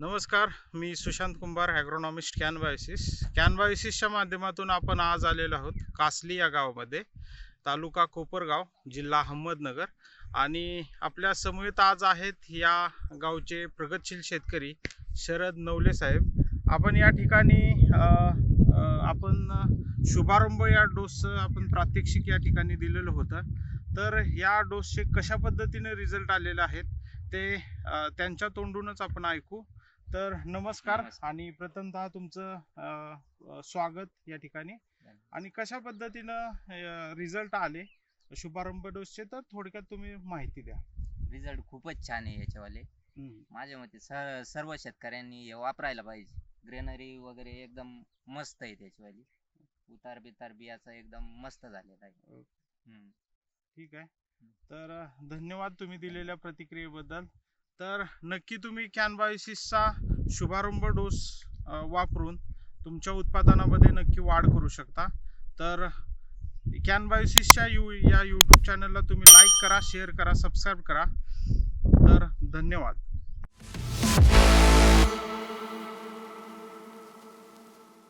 नमस्कार मी सुशांत कुंभार ॲग्रोनॉमिस्ट कॅनबायोसिस कॅनबायोसिसच्या माध्यमातून आपण आज आलेलो आहोत कासली या गावामध्ये तालुका कोपरगाव जिल्हा अहमदनगर. आणि आपल्या समवेत आज आहेत या गावचे प्रगतशील शेतकरी शरद नवले साहेब. आपण या ठिकाणी आपण शुभारंभ या डोसचं आपण प्रात्यक्षिक या ठिकाणी दिलेलं होतं. तर या डोसचे कशा पद्धतीने रिझल्ट आलेले आहेत ते त्यांच्या तोंडूनच आपण ऐकू. तर नमस्कार. आणि प्रथमतः तुमचं अ, स्वागत या ठिकाणी. आणि कशा पद्धतीनं रिझल्ट आले? शुभारंभ डोसचे तर थोडक्यात तुम्ही माहिती द्या. रिझल्ट खूपच छान आहे याच्यावाले. माझ्या मते सर्व शेतकऱ्यांनी हे वापरायला पाहिजे. ग्रेनरी वगैरे एकदम मस्त आहे त्याच्यावाली. उतार बितार बियाचा एकदम मस्त झालेला आहे. हम्म. ठीक आहे. तर अ, धन्यवाद तुम्ही दिलेल्या प्रतिक्रियेबद्दल. तर नक्की तुम्ही कॅनबायोसिसचा शुभारंभ डोस वापरून तुमच्या उत्पादनामध्ये नक्की वाढ करू शकता. तर कॅनबायोसिसच्या यू या यूट्यूब चॅनलला तुम्ही लाईक करा शेअर करा सबस्क्राईब करा. तर धन्यवाद.